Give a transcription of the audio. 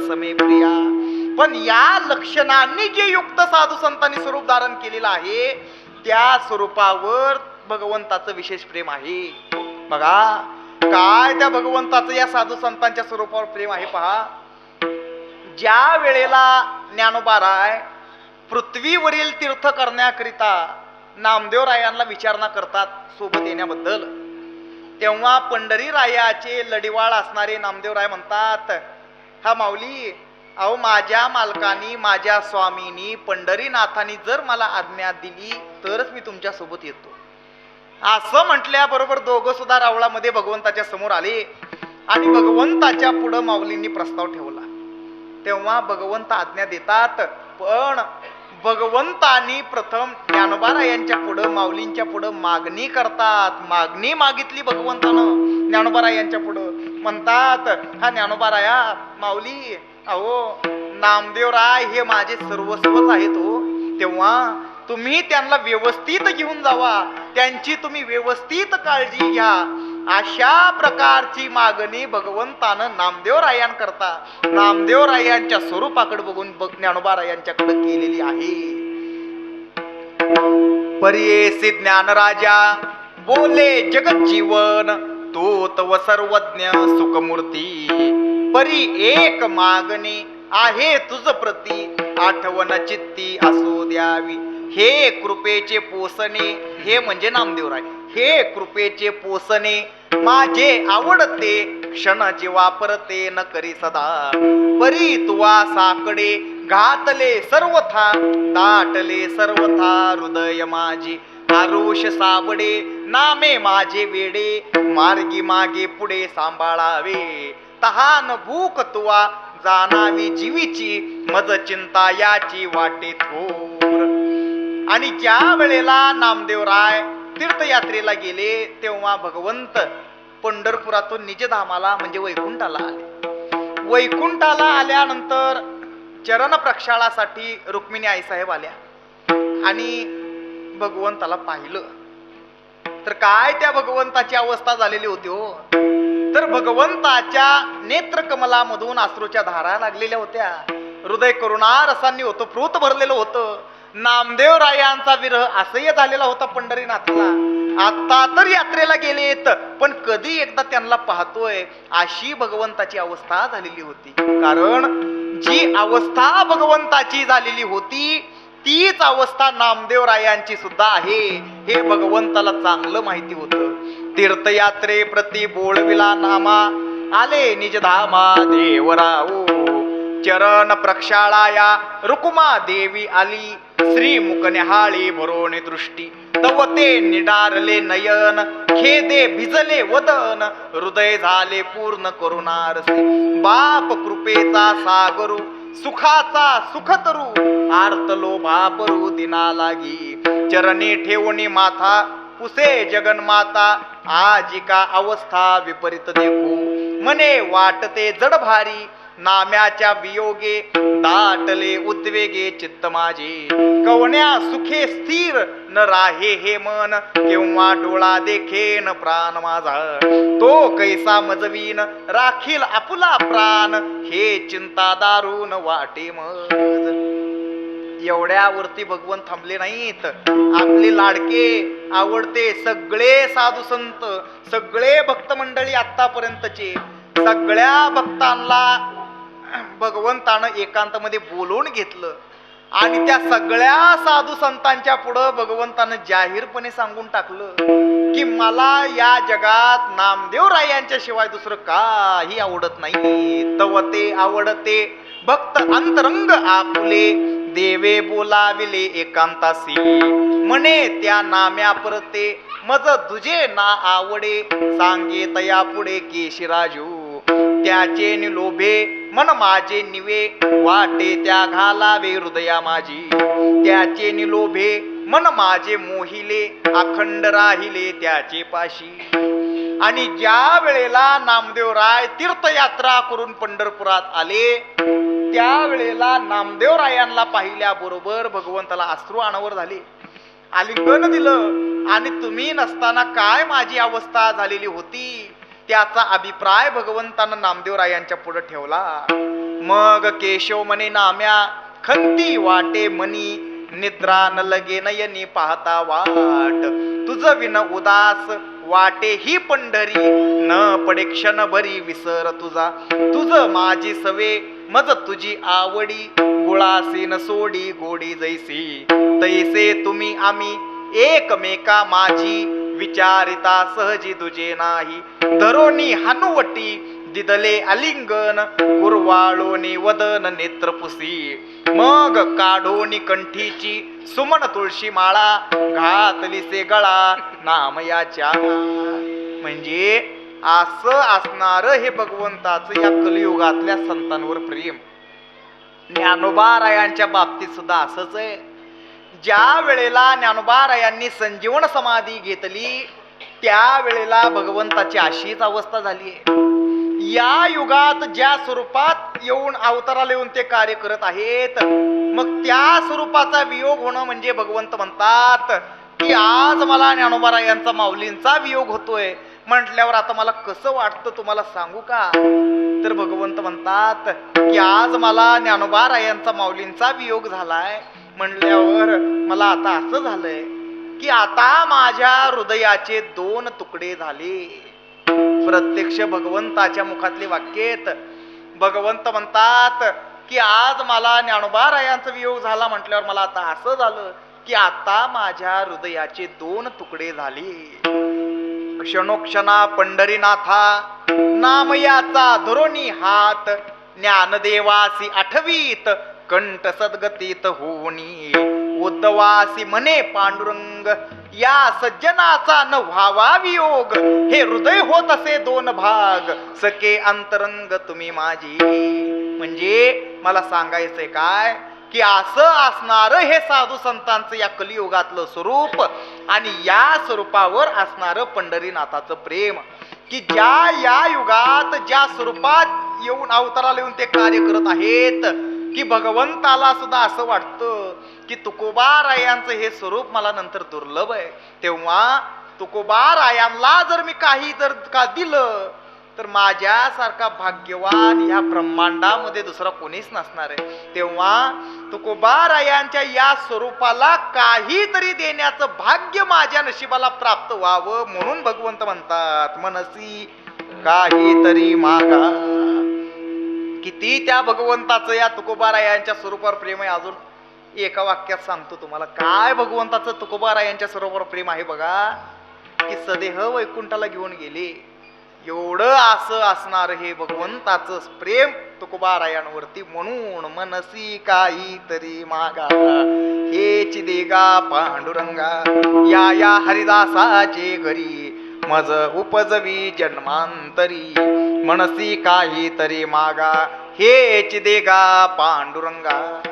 समे प्रिया पण या लक्षणांनी जे युक्त साधू संतांनी स्वरूप धारण केलेलं आहे त्या स्वरूपावर भगवंताचं विशेष प्रेम आहे. बघा काय त्या भगवंताचं या साधू संतांच्या स्वरूपावर प्रेम आहे पहा. ज्या वेळेला ज्ञानोबाराय पृथ्वीवरील तीर्थ करण्याकरिता नामदेव रायांना विचारणा करतात सोबत येण्याबद्दल तेव्हा पंढरी रायाचे लढिवाळ असणारे नामदेव राय म्हणतात हा माऊली अहो माझ्या मालकानी माझ्या स्वामीनी पंढरीनाथानी जर मला आज्ञा दिली तरच मी तुमच्यासोबत येतो. असं म्हटल्याबरोबर दोघं सुद्धा रावळामध्ये भगवंताच्या समोर आले आणि भगवंताच्या पुढं माऊलींनी प्रस्ताव ठेवला. तेव्हा भगवंत आज्ञा देतात पण भगवंतानी प्रथम ज्ञानोबारा यांच्या पुढं माऊलींच्या पुढं मागणी करतात. मागणी मागितली भगवंतानं ज्ञानोबारा यांच्या पुढं. म्हणतात हा ज्ञानोबाराया माऊली अहो नामदेवराय हे माझे सर्वस्वच आहेत हो. तेव्हा तुम्ही त्यांना व्यवस्थित घेऊन जावा. त्यांची तुम्ही व्यवस्थित काळजी घ्या. अशा प्रकारची मागणी भगवंतानं नामदेवरायांकरता नामदेवरायांच्या स्वरूपाकडे बघून ज्ञानोबा रायांच्याकडे केलेली आहे. परियेसी ज्ञानराजा बोले जगत जीवन तो तव सर्वज्ञ सुखमूर्ती. परी एक मागणी आहे तुझ प्रती. आठवण चित्ती असू द्यावी. हे कृपेचे पोसणे हे म्हणजे नामदेवराय हे कृपेचे पोसणे माझे आवडते क्षणाचे वापरते न करी सदा. परी तुवा साकडे घातले सर्वथा दाटले सर्वथा हृदय माझे. आरुष सावडे नामे माझे वेडे मार्गी मागे पुढे सांभाळावे. तहान भूक तुवा जाणावी जीवीची मज चिंता याची वाटे थोर. आणि ज्या वेळेला नामदेवराय तीर्थयात्रेला गेले तेव्हा भगवंत पंढरपुरातून निजधामाला म्हणजे वैकुंठाला आले. वैकुंठाला आल्यानंतर चरण प्रक्षाळासाठी रुक्मिणी आईसाहेब आल्या. आणि भगवंताला पाहिलं. तर काय त्या भगवंताची अवस्था झालेली होती हो? तर भगवंताच्या नेत्रकमलामधून अश्रूच्या धारा लागलेल्या होत्या. हृदय करुणा रसांनी होतं प्रोत भरलेलं होतं. नामदेव रायांचा विरह असह्य झालेला होता पंढरीनाथला. आता तर यात्रेला गेलेत पण कधी एकदा त्यांना पाहतोय अशी भगवंताची अवस्था झालेली होती. कारण जी अवस्था भगवंताची झालेली होती तीच अवस्था नामदेव रायांची सुद्धा आहे. हे भगवंताला चांगलं माहिती होतं. तीर्थयात्रे प्रति बोलविला नामा. आले निज धामा देवराओ चरण प्रक्षाळाया रुकुमा देवी आली. श्री मुकन्याहाळी भरोणे दृष्टी. तव ते निडारले नयन. खेदे भिजले वदन. हृदय झाले पूर्ण करुणारसे. बाप कृपेचा सागरू. सुखाचा सुखतरू आर्तलो बापरू दिना लागी. चरणी ठेवणी माथा पुसे जगन्माता. आजिका अवस्था विपरीत देखू. मने वाटते जड भारी. नाम्याच्या वियोगे दाटले उद्वेगे चित्त माझे. कवण्या सुखे स्थिर न राहे हे मन केव्हा डोळा देखेन प्राण माझा. तो कैसा मजवीन राखील आपुला प्राण हे चिंता दारून वाटे मज. एवढ्यावरती भगवंत थांबले नाहीत. आपले लाडके आवडते सगळे साधू संत सगळे भक्त मंडळी आतापर्यंतचे सगळ्या भक्तांना भगवंतानं एकांतामध्ये बोलवून घेतलं. आणि त्या सगळ्या साधू संतांच्या पुढं भगवंतानं जाहीरपणे सांगून टाकलं की मला या जगात नामदेव रायांच्या शिवाय दुसरं काही आवडत नाही. तव ते आवडते. भक्त अंतरंग आपुले. देवे बोलाविले एकांतासी. म्हणे त्या नाम्या परते. मज तुझे ना आवडे. सांगे तया पुढे केशिराजू. त्याचे निलोभे. मन माझे निवे वाटे त्या घालावे हृदया माझी. त्याचे निलोभे मन माझे मोहिले अखंड राहिले त्याचे पाशी. आणि ज्या वेळेला नामदेवराय तीर्थयात्रा करून पंढरपुरात आले त्या वेळेला नामदेवरायांना पाहिल्या बरोबर भगवंताला अश्रू अनावर झाले. आलिंगन दिलं आणि तुम्ही नसताना काय माझी अवस्था झालेली होती? त्याचा अभिप्राय भगवंतानं नामदेवरायांच्या पुढे ठेवला. मग केशव म्हणे नाम्या खंती वाटे मनी निद्रा न लगे नयनी पाहता वाट. तुझ विन उदास वाटे ही पंढरी न पडे क्षण भरी विसर तुझा. तुझ माझी सवे मज तुझी आवडी गुळासी न सोडी गोडी जैसी. तैसे तुम्ही आम्ही एकमेका माझी विचारिता सहजी दुजे नाही. धरोनी हनुवटी दिदले अलिंगन कुरवाळोनी वदन नेत्रपुसी. मग काढोनी कंठीची सुमन तुळशी माळा घातलीसे गळा नामयाच्या म्हणजे असं असणार हे भगवंताचं या कलियुगातल्या संतांवर प्रेम. ज्ञानोबारायांच्या बाबतीत सुद्धा असंच आहे. ज्या वेळेला ज्ञानोबारायांनी संजीवन समाधी घेतली त्यावेळेला भगवंताची अशीच अवस्था झाली आहे. या युगात ज्या स्वरूपात येऊन अवताराला येऊन ते कार्य करत आहेत मग त्या स्वरूपाचा वियोग होणं म्हणजे भगवंत म्हणतात की आज मला ज्ञानोबारायांचा माऊलींचा वियोग होतोय. म्हटल्यावर आता मला कसं वाटतं तुम्हाला सांगू का? तर भगवंत म्हणतात की आज मला ज्ञानोबारायांचा माऊलींचा वियोग झालाय. म्हणल्यावर मला आता असं झालंय की आता माझ्या हृदयाचे दोन तुकडे झाले. प्रत्यक्ष भगवंताच्या मुखातले वाक्येत भगवंत म्हणतात की आज मला ज्ञानोबा रायांचा वियोग झाला म्हटल्यावर मला आता असं झालं की आता माझ्या हृदयाचे दोन तुकडे झाले. क्षणोक्षणा पंढरीनाथा नामयाचा धरोणी हात ज्ञानदेवासी आठवीत कंठ सद्गतीत होणी उद्धवासी म्हणे पांडुरंग या सज्जनाचा न व्हावा वियोग. हे हृदय होत असे दोन भाग. सके अंतरंग तुम्ही माझी. म्हणजे मला सांगायचंय काय? की असं असणार हे साधू संतांचं या कलियुगातलं स्वरूप आणि या स्वरूपावर असणार पंढरीनाथाचं प्रेम. की ज्या या युगात ज्या स्वरूपात येऊन अवताराला येऊन ते कार्य करत आहेत की भगवंताला सुद्धा असं वाटतं की तुकोबा रायांचं हे स्वरूप मला नंतर दुर्लभ आहे. तेव्हा तुकोबा रायांना जर मी काही जर का दिलं तर माझ्यासारखा भाग्यवान ह्या ब्रह्मांडामध्ये दुसरा कोणीच नसणार आहे. तेव्हा तुकोबा रायांच्या या स्वरूपाला काहीतरी देण्याचं भाग्य माझ्या नशिबाला प्राप्त व्हावं म्हणून भगवंत म्हणतात मनसी काहीतरी मागा. किती त्या भगवंताचं या तुकोबारायांच्या स्वरूपावर प्रेम आहे अजून एका वाक्यात सांगतो तुम्हाला. काय भगवंताचं तुकोबारायांच्या स्वरूपावर प्रेम आहे बघा. की सदेह वैकुंठाला घेऊन गेले. एवढं असं असणार हे भगवंताचं प्रेम तुकोबारायांवरती. म्हणून मनसी काहीतरी मागा. हेच देगा पांडुरंगा या या हरिदासाचे घरी. मज उपजवी जन्मांतरी. मनसी काही तरी मागा. हे देगा पांडुरंगा.